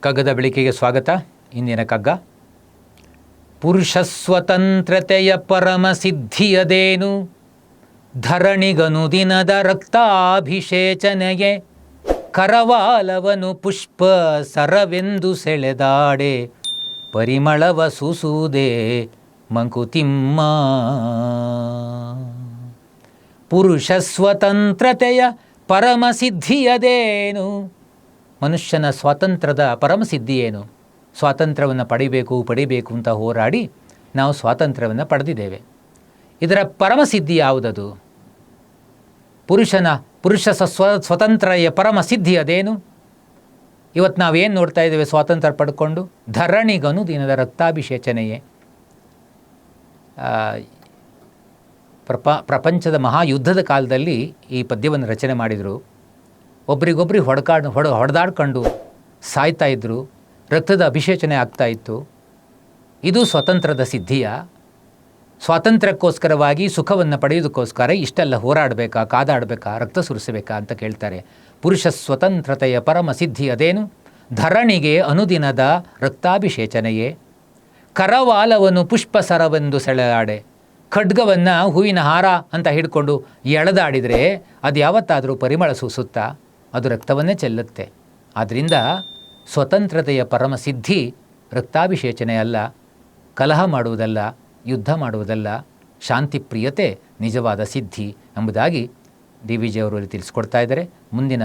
ಕಗ್ಗದ ಬೆಳಿಕೆಗೆ ಸ್ವಾಗತ. ಇಂದಿನ ಕಗ್ಗ. ಪುರುಷ ಸ್ವತಂತ್ರತೆಯ ಪರಮ ಸಿದ್ಧಿಯದೇನು? ಧರಣಿಗನು ದಿನದ ರಕ್ತಾಭಿಷೇಚನೆಗೆ ಕರವಾಲವನು ಪುಷ್ಪ ಸರವೆಂದು ಸೆಳೆದಾಡೆ. ಪರಿಮಳವ ಸೂಸುವುದೇ ಮಂಕುತಿಮ್ಮ. ಪುರುಷ ಸ್ವತಂತ್ರತೆಯ ಪರಮಸಿದ್ಧಿಯದೇನು ಮನುಷ್ಯನ ಸ್ವಾತಂತ್ರ್ಯದ ಪರಮಸಿದ್ಧಿ ಏನು? ಸ್ವಾತಂತ್ರ್ಯವನ್ನು ಪಡಿಬೇಕು ಪಡಿಬೇಕು ಅಂತ ಹೋರಾಡಿ ನಾವು ಸ್ವಾತಂತ್ರ್ಯವನ್ನು ಪಡೆದಿದ್ದೇವೆ. ಇದರ ಪರಮಸಿದ್ಧಿ ಯಾವುದದು? ಪುರುಷನ, ಪುರುಷ ಸ್ವ ಸ್ವತಂತ್ರ್ಯ ಪರಮಸಿದ್ಧಿ ಅದೇನು? ಇವತ್ತು ನಾವೇನು ನೋಡ್ತಾ ಇದ್ದೇವೆ ಸ್ವಾತಂತ್ರ್ಯ ಪಡ್ಕೊಂಡು? ಧರಣಿಗನು ದಿನದ ರಕ್ತಾಭಿಷೇಚನೆಯೇ. ಪ್ರಪ, ಪ್ರಪಂಚದ ಮಹಾಯುದ್ಧದ ಕಾಲದಲ್ಲಿ ಈ ಪದ್ಯವನ್ನು ರಚನೆ ಮಾಡಿದರು. ಒಬ್ರಿಗೊಬ್ರಿಗೆ ಹೊಡ್ಕಾಡ್ ಹೊಡ ಹೊಡೆದಾಡ್ಕೊಂಡು ಸಾಯ್ತಾ ಇದ್ದರು ರಕ್ತದ ಅಭಿಷೇಚನೆ ಆಗ್ತಾ ಇತ್ತು. ಇದು ಸ್ವತಂತ್ರದ ಸಿದ್ಧಿಯ. ಸ್ವಾತಂತ್ರ್ಯಕ್ಕೋಸ್ಕರವಾಗಿ ಸುಖವನ್ನು ಪಡೆಯೋದಕ್ಕೋಸ್ಕರ ಇಷ್ಟೆಲ್ಲ ಹೋರಾಡಬೇಕಾ, ಕಾದಾಡಬೇಕಾ, ರಕ್ತ ಸುರಿಸಬೇಕಾ ಅಂತ ಕೇಳ್ತಾರೆ. ಪುರುಷ ಸ್ವತಂತ್ರತೆಯ ಪರಮ ಸಿದ್ಧಿ ಅದೇನು? ಧರಣಿಗೆ ಅನುದಿನದ ರಕ್ತಾಭಿಷೇಚನೆಯೇ. ಕರವಾಲವನ್ನು ಪುಷ್ಪ ಸರವೆಂದು ಸೆಳೆದಾಡೆ. ಖಡ್ಗವನ್ನು ಹೂವಿನ ಹಾರ ಅಂತ ಹಿಡ್ಕೊಂಡು ಎಳೆದಾಡಿದರೆ ಅದು ಯಾವತ್ತಾದರೂ ಪರಿಮಳ ಸೂಸುತ್ತಾ? ಅದು ರಕ್ತವನ್ನೇ ಚೆಲ್ಲುತ್ತೆ. ಆದ್ದರಿಂದ ಸ್ವತಂತ್ರತೆಯ ಪರಮ ಸಿದ್ಧಿ ರಕ್ತಾಭಿಷೇಚನೆ ಅಲ್ಲ, ಕಲಹ ಮಾಡುವುದಲ್ಲ, ಯುದ್ಧ ಮಾಡುವುದಲ್ಲ, ಶಾಂತಿ ಪ್ರಿಯತೆ ನಿಜವಾದ ಸಿದ್ಧಿ ಎಂಬುದಾಗಿ ಡಿ ವಿ ಜಿ ಅವರು ತಿಳಿಸ್ಕೊಡ್ತಾ ಇದ್ದಾರೆ. ಮುಂದಿನ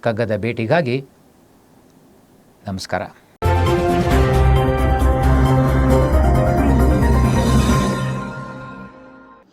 ಕಗ್ಗದ ಭೇಟಿಗಾಗಿ ನಮಸ್ಕಾರ.